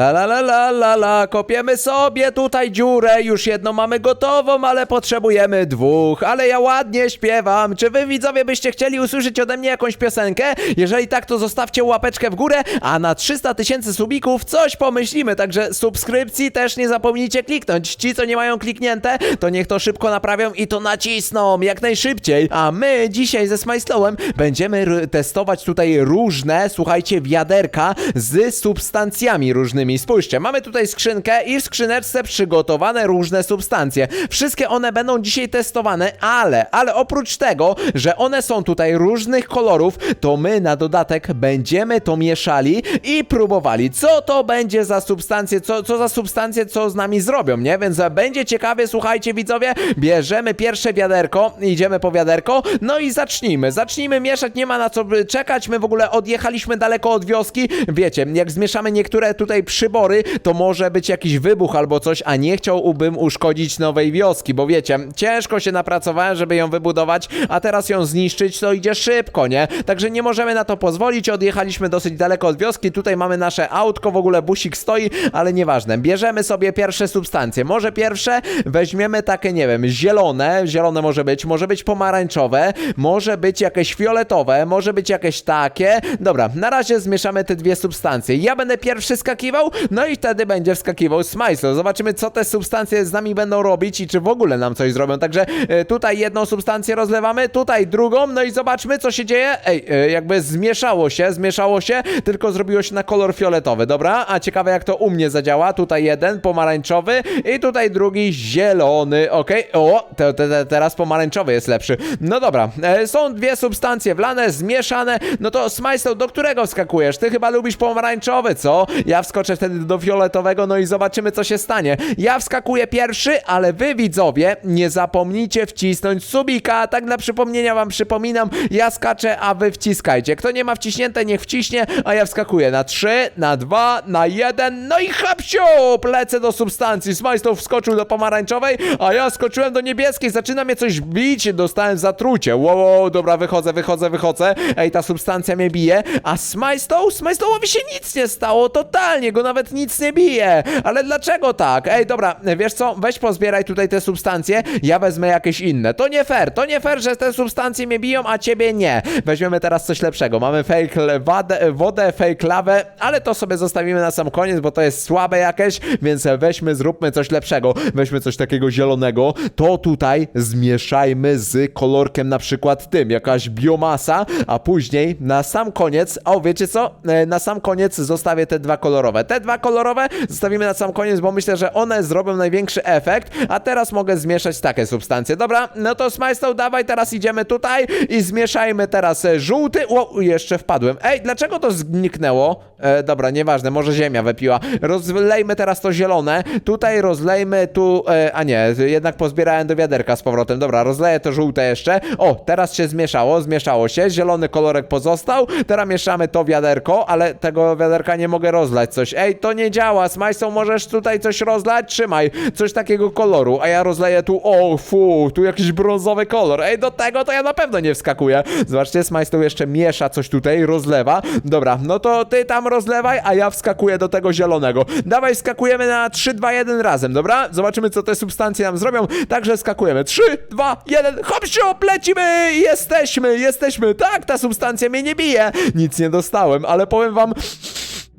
La la la la la la, kopiemy sobie tutaj dziurę, już jedną mamy gotową, ale potrzebujemy dwóch, ale ja ładnie śpiewam. Czy wy widzowie byście chcieli usłyszeć ode mnie jakąś piosenkę? Jeżeli tak, to zostawcie łapeczkę w górę, a na 300 tysięcy subików coś pomyślimy, także subskrypcji też nie zapomnijcie kliknąć. Ci, co nie mają kliknięte, to niech to szybko naprawią i to nacisną jak najszybciej. A my dzisiaj ze Smajslowem będziemy testować tutaj różne, słuchajcie, wiaderka z substancjami różnymi. Spójrzcie, mamy tutaj skrzynkę i w skrzyneczce przygotowane różne substancje. Wszystkie one będą dzisiaj testowane, ale, ale oprócz tego, że one są tutaj różnych kolorów, to my na dodatek będziemy to mieszali i próbowali, co to będzie za substancje, co, co za substancje, co z nami zrobią, nie? Więc będzie ciekawie, słuchajcie widzowie, bierzemy pierwsze wiaderko, idziemy po wiaderko, no i zacznijmy, zacznijmy mieszać, nie ma na co czekać, my w ogóle odjechaliśmy daleko od wioski, wiecie, jak zmieszamy niektóre tutaj przybory, to może być jakiś wybuch albo coś, a nie chciałbym uszkodzić nowej wioski, bo wiecie, ciężko się napracowałem, żeby ją wybudować, a teraz ją zniszczyć, to idzie szybko, nie? Także nie możemy na to pozwolić, odjechaliśmy dosyć daleko od wioski, tutaj mamy nasze autko, w ogóle busik stoi, ale nieważne, bierzemy sobie pierwsze substancje, może pierwsze? Weźmiemy takie, nie wiem, zielone, zielone może być, może być pomarańczowe, może być jakieś fioletowe, może być jakieś takie, dobra, na razie zmieszamy te dwie substancje, ja będę pierwszy skakiwał, no i wtedy będzie wskakiwał Smajslo, zobaczymy co te substancje z nami będą robić i czy w ogóle nam coś zrobią, także e, tutaj jedną substancję rozlewamy, tutaj drugą, no i zobaczmy co się dzieje, ej, e, jakby zmieszało się, zmieszało się, tylko zrobiło się na kolor fioletowy, dobra, a ciekawe jak to u mnie zadziała, tutaj jeden pomarańczowy i tutaj drugi zielony, okej, o, te, te, te, teraz pomarańczowy jest lepszy, no dobra, e, są dwie substancje wlane, zmieszane, no to Smajslow, do którego wskakujesz? Ty chyba lubisz pomarańczowy, co? Ja wskoczę wtedy do fioletowego, no i zobaczymy co się stanie. Ja wskakuję pierwszy, ale wy widzowie, nie zapomnijcie wcisnąć subika, tak dla przypomnienia wam przypominam, ja skaczę, a wy wciskajcie. Kto nie ma wciśnięte, niech wciśnie, a ja wskakuję na 3, na 2, na 1, no i hapsiu! Lecę do substancji. Smajslow wskoczył do pomarańczowej, a ja skoczyłem do niebieskiej. Zaczyna mnie coś bić, dostałem zatrucie. Wow, wow, dobra, wychodzę, wychodzę, wychodzę. Ej, ta substancja mnie bije, a Smajslow, Smajslowowi się nic nie stało, totalnie, go nawet nic nie bije. Ale dlaczego tak? Ej, dobra, wiesz co, weź pozbieraj tutaj te substancje, ja wezmę jakieś inne. To nie fair, to nie fair, że te substancje mnie biją, a ciebie nie. Weźmiemy teraz coś lepszego. Mamy fake le- wadę, wodę, fake lawę, ale to sobie zostawimy na sam koniec, bo to jest słabe jakieś, więc weźmy, zróbmy coś lepszego. Weźmy coś takiego zielonego. To tutaj zmieszajmy z kolorkiem na przykład tym, jakaś biomasa, a później na sam koniec, o wiecie co? E, Na sam koniec zostawię te dwa kolorowe. Te dwa kolorowe zostawimy na sam koniec, bo myślę, że one zrobią największy efekt, a teraz mogę zmieszać takie substancje. Dobra, no to Smajstow, dawaj, teraz idziemy tutaj i zmieszajmy teraz e, żółty. O, jeszcze wpadłem. Ej, dlaczego to zniknęło? E, dobra, nieważne, może ziemia wypiła. Rozlejmy teraz to zielone. Tutaj rozlejmy tu, e, a nie, jednak pozbierałem do wiaderka z powrotem. Dobra, rozleję to żółte jeszcze. O, teraz się zmieszało, zmieszało się. Zielony kolorek pozostał. Teraz mieszamy to wiaderko, ale tego wiaderka nie mogę rozlać coś. Ej, to nie działa. Smajsą, możesz tutaj coś rozlać? Trzymaj. Coś takiego koloru, a ja rozleję tu, o, fu, tu jakiś brązowy kolor. Ej, do tego to ja na pewno nie wskakuję. Zobaczcie, Smajsą jeszcze miesza coś tutaj, rozlewa. Dobra, no to ty tam rozlewaj, a ja wskakuję do tego zielonego. Dawaj, skakujemy na 3, 2, 1 razem, dobra? Zobaczymy, co te substancje nam zrobią. Także skakujemy. 3, 2, 1, hop, siup, lecimy! Jesteśmy, jesteśmy. Tak, ta substancja mnie nie bije. Nic nie dostałem, ale powiem wam...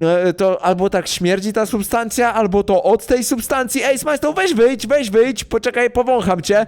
E, To albo tak śmierdzi ta substancja, albo to od tej substancji. Ej, Smajstow, weź wyjdź, weź wyjdź, poczekaj, powącham cię.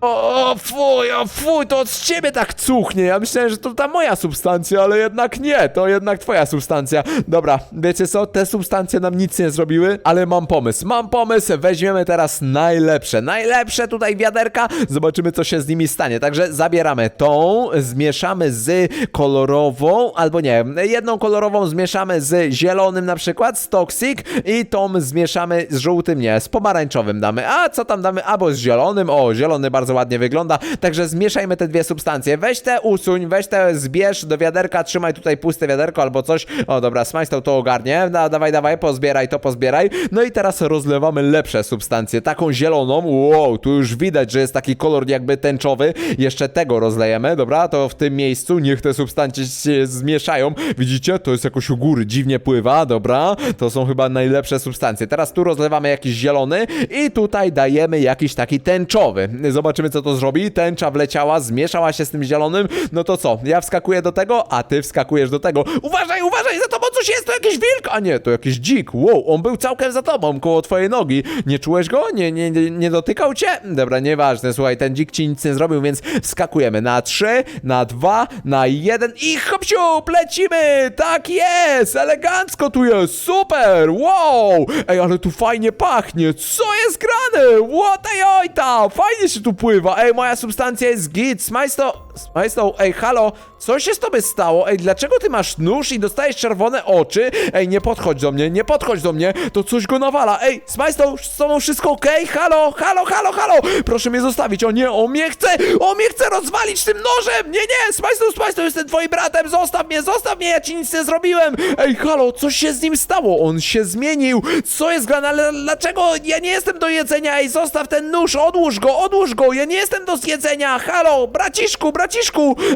O, o, fuj, o, fuj, to od ciebie tak cuchnie. Ja myślałem, że to ta moja substancja, ale jednak nie, to jednak twoja substancja. Dobra, wiecie co, te substancje nam nic nie zrobiły, ale mam pomysł. Mam pomysł, weźmiemy teraz najlepsze, najlepsze tutaj wiaderka, zobaczymy co się z nimi stanie. Także zabieramy tą, zmieszamy z kolorową, albo nie, jedną kolorową zmieszamy z zielonym na przykład, z Toxic i tą zmieszamy z żółtym, nie, z pomarańczowym damy. A co tam damy? Albo z zielonym, o, zielony bardzo bardzo ładnie wygląda. Także zmieszajmy te dwie substancje. Weź te usuń, weź te zbierz do wiaderka, trzymaj tutaj puste wiaderko albo coś. O dobra, Smajstał to ogarnie. Da, dawaj, dawaj, pozbieraj to, pozbieraj. No i teraz rozlewamy lepsze substancje. Taką zieloną. Wow, tu już widać, że jest taki kolor jakby tęczowy. Jeszcze tego rozlejemy, dobra? To w tym miejscu niech te substancje się zmieszają. Widzicie? To jest jakoś u góry, dziwnie pływa, dobra? To są chyba najlepsze substancje. Teraz tu rozlewamy jakiś zielony i tutaj dajemy jakiś taki tęczowy. Zobaczymy, co to zrobi. Tęcza wleciała, zmieszała się z tym zielonym. No to co? Ja wskakuję do tego, a ty wskakujesz do tego. Uważaj, uważaj, za tobą coś jest, to jakiś wilk! A nie, to jakiś dzik. Wow, on był całkiem za tobą, koło twojej nogi. Nie czułeś go? Nie, nie, nie, dotykał cię? Dobra, nieważne, słuchaj, ten dzik ci nic nie zrobił, więc wskakujemy na trzy, na dwa, na jeden i hopsiu, lecimy! Tak jest! Elegancko tu jest, super! Wow! Ej, ale tu fajnie pachnie, co jest grane? What a ojta! Fajnie się tu pływa, ej, moja substancja jest git, smajsto... Smajsto, ej, halo, co się z tobie stało? Ej, dlaczego ty masz nóż i dostajesz czerwone oczy? Ej, nie podchodź do mnie, nie podchodź do mnie, to coś go nawala. Ej, Smajsto, z tobą wszystko okej? Halo, halo, halo, halo! Proszę mnie zostawić, o nie, on mnie chce, on mnie chce rozwalić tym nożem! Nie, nie, Smajsto, Smajsto, jestem twoim bratem, zostaw mnie, zostaw mnie, ja ci nic nie zrobiłem! Ej, halo, coś się z nim stało, on się zmienił, co jest grane, ale dlaczego ja nie jestem do jedzenia? Ej, zostaw ten nóż, odłóż go, odłóż go, ja nie jestem do zjedzenia, halo, braciszku, braciszku!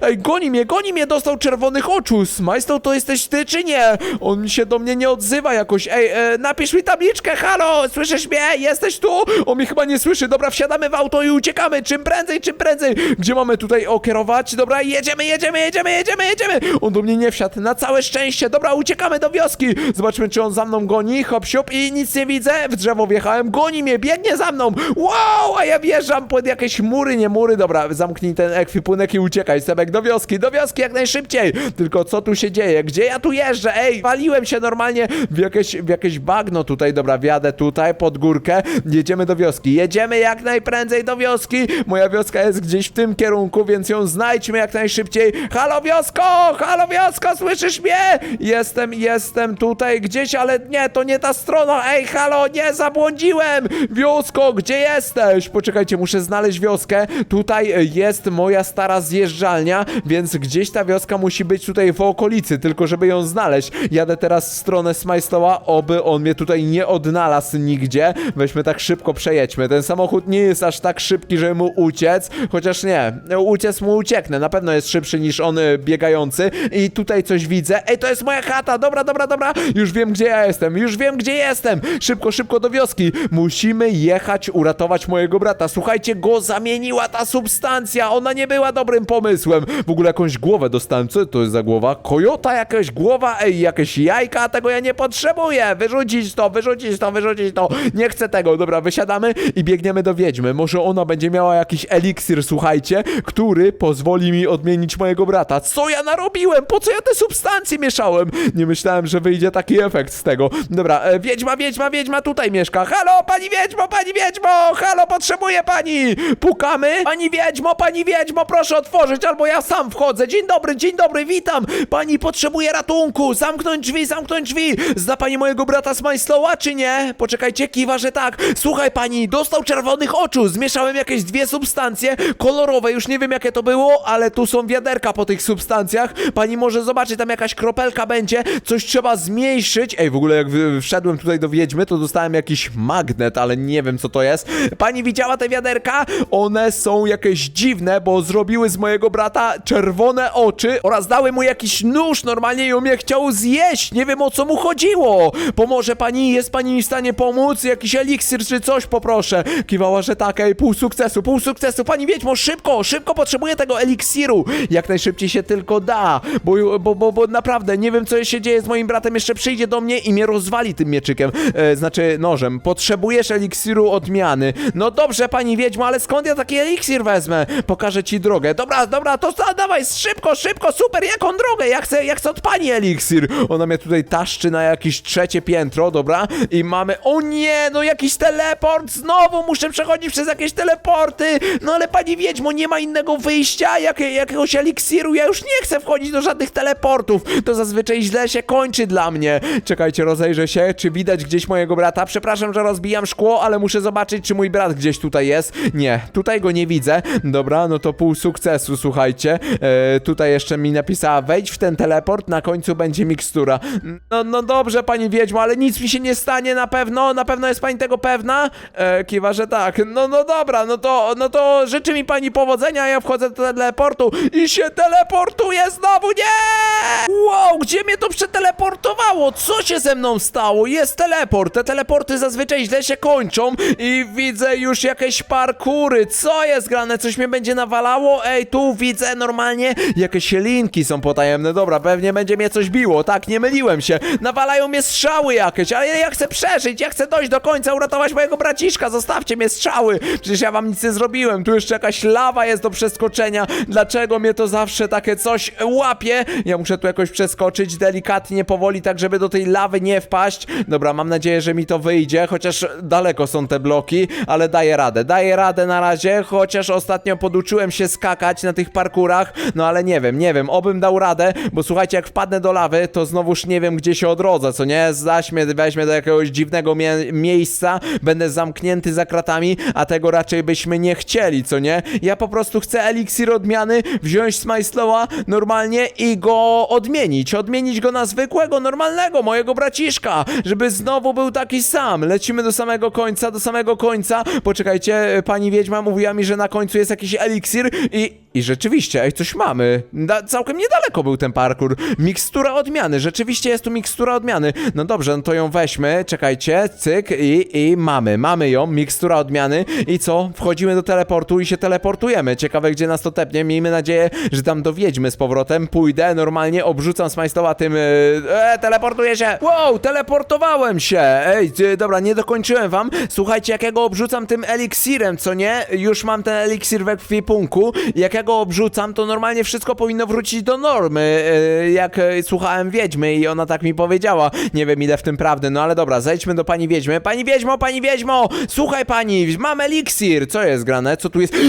Ej, goni mnie, goni mnie, dostał czerwonych oczu, Smajsto, to jesteś ty czy nie? On się do mnie nie odzywa jakoś, ej, e, napisz mi tabliczkę, halo, słyszysz mnie? Jesteś tu? On mnie chyba nie słyszy, dobra, wsiadamy w auto i uciekamy, czym prędzej, czym prędzej! Gdzie mamy tutaj okierować? Dobra, jedziemy, jedziemy, jedziemy, jedziemy, jedziemy! On do mnie nie wsiadł, na całe szczęście, dobra, uciekamy do wioski! Zobaczmy, czy on za mną goni, hop, siup i nic nie widzę, w drzewo wjechałem, goni mnie, biegnie za mną, wow, a ja wjeżdżam pod jakieś mury, nie mury, dobra, zamknij ten ekwipunek i uciekaj, Sebek, do wioski, do wioski jak najszybciej! Tylko co tu się dzieje? Gdzie ja tu jeżdżę? Ej, waliłem się normalnie w jakieś, w jakieś bagno tutaj, dobra, wjadę tutaj pod górkę, jedziemy do wioski, jedziemy jak najprędzej do wioski, moja wioska jest gdzieś w tym kierunku, więc ją znajdźmy jak najszybciej. Halo wiosko, halo wiosko, słyszysz mnie? Jestem, jestem tutaj gdzieś, ale nie, to nie ta strona, ej, halo, nie, zabłądziłem! Wiosko, gdzie jesteś? Poczekajcie, muszę znaleźć wioskę, tutaj e, jest moja stara zjeżdżalnia, więc gdzieś ta wioska musi być tutaj w okolicy, tylko żeby ją znaleźć. Jadę teraz w stronę Smajstoła, oby on mnie tutaj nie odnalazł nigdzie. Weźmy tak szybko przejedźmy. Ten samochód nie jest aż tak szybki, żeby mu uciec, chociaż nie, uciec mu ucieknę. Na pewno jest szybszy niż on y, biegający. I tutaj coś widzę. Ej, to jest moja chata, dobra, dobra, dobra. Już wiem, gdzie ja jestem, już wiem, gdzie jestem. Szybko, szybko do wioski. Musimy jechać, uratować mojego brata. Słuchajcie, go zamieniła ta substancja. Ona nie była dobrym pomysłem. W ogóle jakąś głowę dostałem. Co to jest za głowa? Kojota, jakaś głowa? Ej, jakieś jajka? Tego ja nie potrzebuję. Wyrzucić to, wyrzucić to, wyrzucić to. Nie chcę tego. Dobra, wysiadamy i biegniemy do wiedźmy. Może ona będzie miała jakiś eliksir, słuchajcie, który pozwoli mi odmienić mojego brata. Co ja narobiłem? Po co ja te substancje mieszałem? Nie myślałem, że wyjdzie taki efekt z tego. Dobra, e, wiedźma, wiedźma, wiedźma tutaj mieszka. Halo, pani wiedźmo, pani wiedźmo! Halo, potrzebuję pani! Pukamy? Pani wiedźmo, pani wiedźmo, proszę otworzyć, albo ja sam wchodzę. Dzień dobry, dzień dobry, witam! Pani potrzebuje ratunku! Zamknąć drzwi, zamknąć drzwi! Zna pani mojego brata Smajslowa, czy nie? Poczekajcie, kiwa, że tak. Słuchaj pani, dostał czerwonych oczu. Zmieszałem jakieś dwie substancje kolorowe, już nie wiem jakie to było, ale tu są wiaderka po tych substancjach. Pani może zobaczyć, tam jakaś kropelka będzie, coś trzeba zmniejszyć. Ej, w ogóle jak wszedłem tutaj do wiedźmy, to dostałem jakiś magnet, ale nie wiem co to jest. Pani widziała te wiaderka? One są jakieś dziwne, bo zrobiły z mojego brata czerwone oczy oraz dały mu jakiś nóż normalnie i on chciał zjeść. Nie wiem o co mu chodziło. Pomoże pani, jest pani w stanie pomóc? Jakiś eliksir czy coś poproszę. Kiwała, że tak, ej, pół sukcesu, pół sukcesu. Pani Wiedźmo, szybko, szybko potrzebuję tego eliksiru. Jak najszybciej się tylko da, bo, bo, bo, bo naprawdę nie wiem co się dzieje z moim bratem. Jeszcze przyjdzie do mnie i mnie rozwali tym mieczykiem, e, znaczy nożem. Potrzebujesz eliksiru odmiany. No dobrze, pani Wiedźmo, ale skąd ja taki eliksir wezmę? Pokażę ci drogę. Dobra, dobra, to za- dawaj, szybko, szybko, super, jaką drogę, ja chcę, ja chcę od pani eliksir. Ona mnie tutaj taszczy na jakieś trzecie piętro, dobra, i mamy, o nie, no jakiś teleport, znowu muszę przechodzić przez jakieś teleporty, no ale pani Wiedźmo, nie ma innego wyjścia, jak, jakiegoś eliksiru, ja już nie chcę wchodzić do żadnych teleportów, to zazwyczaj źle się kończy dla mnie. Czekajcie, rozejrzę się, czy widać gdzieś mojego brata, przepraszam, że rozbijam szkło, ale muszę zobaczyć, czy mój brat gdzieś tutaj jest. Nie, tutaj go nie widzę, dobra, no to pół sukcesu, słuchajcie, e, tutaj jeszcze mi napisała, wejdź w ten teleport, na końcu będzie mikstura. No, no dobrze, pani Wiedźmo, ale nic mi się nie stanie na pewno, na pewno jest pani tego pewna? E, kiwa, że tak. No, no dobra, no to, no to życzy mi pani powodzenia, ja wchodzę do teleportu i się teleportuję znowu, nie! Wow, gdzie mnie to przeteleportowało? Co się ze mną stało? Jest teleport, te teleporty zazwyczaj źle się kończą i widzę już jakieś parkury. Co jest grane? Coś mnie będzie nawalało? Ej, tu widzę normalnie jakieś linki są potajemne. Dobra, pewnie będzie mnie coś biło. Tak, nie myliłem się. Nawalają mnie strzały jakieś, ale ja chcę przeżyć, ja chcę dojść do końca, uratować mojego braciszka. Zostawcie mnie strzały. Przecież ja wam nic nie zrobiłem. Tu jeszcze jakaś lawa jest do przeskoczenia. Dlaczego mnie to zawsze takie coś łapie? Ja muszę tu jakoś przeskoczyć delikatnie, powoli, tak żeby do tej lawy nie wpaść. Dobra, mam nadzieję, że mi to wyjdzie, chociaż daleko są te bloki, ale daję radę. Daję radę na razie, chociaż ostatnio poduczyłem się skakać na tych parkurach, no ale nie wiem, nie wiem, obym dał radę, bo słuchajcie, jak wpadnę do lawy, to znowuż nie wiem, gdzie się odrodzę, co nie? Zaś mnie weźmie do jakiegoś dziwnego mie miejsca, będę zamknięty za kratami, a tego raczej byśmy nie chcieli, co nie? Ja po prostu chcę eliksir odmiany, wziąć Smajslowa normalnie i go odmienić, odmienić go na zwykłego, normalnego, mojego braciszka, żeby znowu był taki sam. Lecimy do samego końca, do samego końca. Poczekajcie, pani Wiedźma mówiła mi, że na końcu jest jakiś eliksir i, i rzeczywiście, ej, coś mamy. Da, całkiem niedaleko był ten parkour. Mikstura odmiany, rzeczywiście jest tu mikstura odmiany. No dobrze, no to ją weźmy, czekajcie, cyk i, i mamy, mamy ją, mikstura odmiany i co? Wchodzimy do teleportu i się teleportujemy. Ciekawe, gdzie nas to tepnie. Miejmy nadzieję, że tam dowiedźmy z powrotem. Pójdę, normalnie obrzucam Smajstowa tym... E, teleportuję się! Wow, teleportowałem się! Ej, dobra, nie dokończyłem wam. Słuchajcie, jak ja go obrzucam tym eliksirem, co nie? Już mam ten eliksir we ekwipunku. Jak ja go obrzucam, to normalnie wszystko powinno wrócić do normy. E, jak e, słuchałem Wiedźmy i ona tak mi powiedziała. Nie wiem, ile w tym prawdy, no ale dobra, zejdźmy do pani Wiedźmy. Pani Wiedźmo, pani Wiedźmo! Słuchaj pani, mam eliksir! Co jest grane? Co tu jest?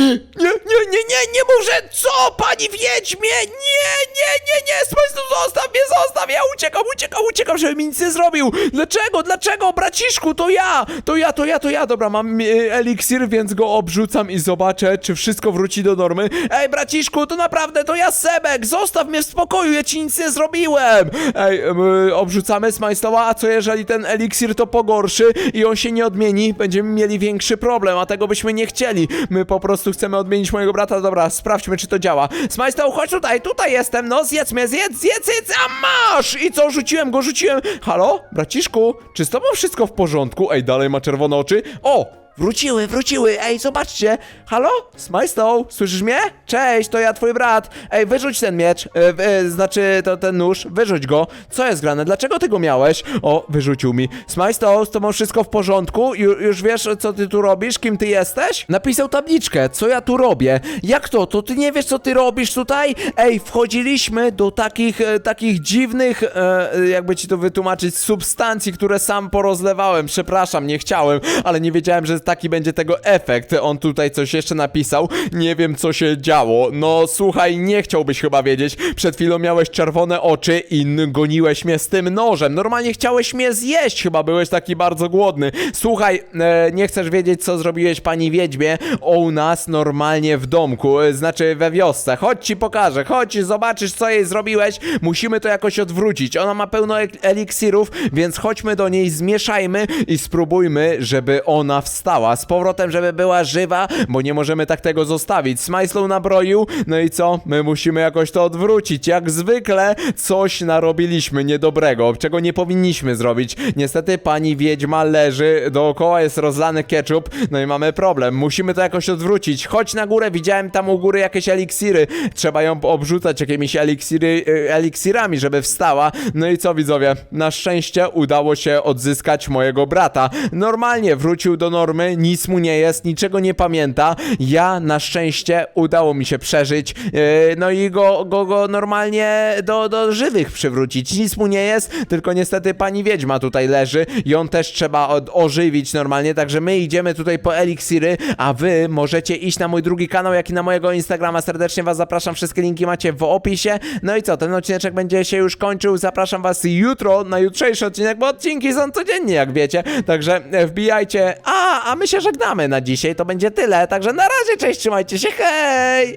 Nie, nie, nie, nie, nie muszę! Co? Pani Wiedźmie! Nie, nie, nie, nie! Smajstu, zostaw mnie, zostaw! Ja uciekam, uciekam, uciekam, żeby mi nic nie zrobił! Dlaczego? Dlaczego? Braciszku, to ja! To ja, to ja, to ja! Dobra, mam e, eliksir, więc go obrzucam i zobaczę, czy wszystko wróci do normy. Ej, braciszku, to naprawdę, to ja Sebek! Zostaw mnie w spokoju, ja ci nic nie zrobiłem! Ej, e, obrzucamy Smajstoła, a co jeżeli ten eliksir to pogorszy i on się nie odmieni? Będziemy mieli większy problem, a tego byśmy nie chcieli. My po prostu chcemy odmienić mojego brata. Dobra, sprawdźmy, czy to działa. Smajstoł, chodź tutaj, tutaj jestem, no zjedz mnie, zjedz, zjedz, zjedz, a masz! I co, rzuciłem go, rzuciłem. Halo? Braciszku, czy z tobą wszystko w porządku? Ej, dalej ma czerwone oczy. O! Wróciły, wróciły, ej, zobaczcie! Halo? Smajstow, słyszysz mnie? Cześć, to ja, twój brat. Ej, wyrzuć ten miecz, e, e, znaczy to ten nóż, wyrzuć go. Co jest grane? Dlaczego ty go miałeś? O, wyrzucił mi. Smajstow, z tobą wszystko w porządku? Ju, już wiesz, co ty tu robisz? Kim ty jesteś? Napisał tabliczkę, co ja tu robię. Jak to? To ty nie wiesz, co ty robisz tutaj? Ej, wchodziliśmy do takich, e, takich dziwnych, e, jakby ci to wytłumaczyć, substancji, które sam porozlewałem. Przepraszam, nie chciałem, ale nie wiedziałem, że taki będzie tego efekt. On tutaj coś jeszcze napisał. Nie wiem, co się działo. No, słuchaj, nie chciałbyś chyba wiedzieć. Przed chwilą miałeś czerwone oczy i goniłeś mnie z tym nożem. Normalnie chciałeś mnie zjeść, chyba byłeś taki bardzo głodny. Słuchaj, e, nie chcesz wiedzieć, co zrobiłeś pani Wiedźmie u nas normalnie w domku, e, znaczy we wiosce. Chodź ci pokażę, chodź, zobaczysz, co jej zrobiłeś. Musimy to jakoś odwrócić. Ona ma pełno eliksirów, więc chodźmy do niej, zmieszajmy i spróbujmy, żeby ona wstała. Z powrotem, żeby była żywa, bo nie możemy tak tego zostawić. Smajslow nabroił, no i co? My musimy jakoś to odwrócić. Jak zwykle coś narobiliśmy niedobrego, czego nie powinniśmy zrobić. Niestety pani wiedźma leży, dookoła jest rozlany ketchup, no i mamy problem. Musimy to jakoś odwrócić. Chodź na górę, widziałem tam u góry jakieś eliksiry. Trzeba ją obrzucać jakimiś eliksiry, y, eliksirami, żeby wstała. No i co widzowie? Na szczęście udało się odzyskać mojego brata. Normalnie wrócił do normy nic mu nie jest, niczego nie pamięta. Ja na szczęście udało mi się przeżyć, yy, no i go, go, go normalnie do, do żywych przywrócić. Nic mu nie jest, tylko niestety pani wiedźma tutaj leży i on też trzeba od, ożywić normalnie, także my idziemy tutaj po eliksiry, a wy możecie iść na mój drugi kanał, jak i na mojego Instagrama. Serdecznie was zapraszam, wszystkie linki macie w opisie. No i co, ten odcineczek będzie się już kończył. Zapraszam was jutro na jutrzejszy odcinek, bo odcinki są codziennie, jak wiecie. Także wbijajcie. A, a my się żegnamy na dzisiaj. To będzie tyle. Także na razie, cześć, trzymajcie się, hej!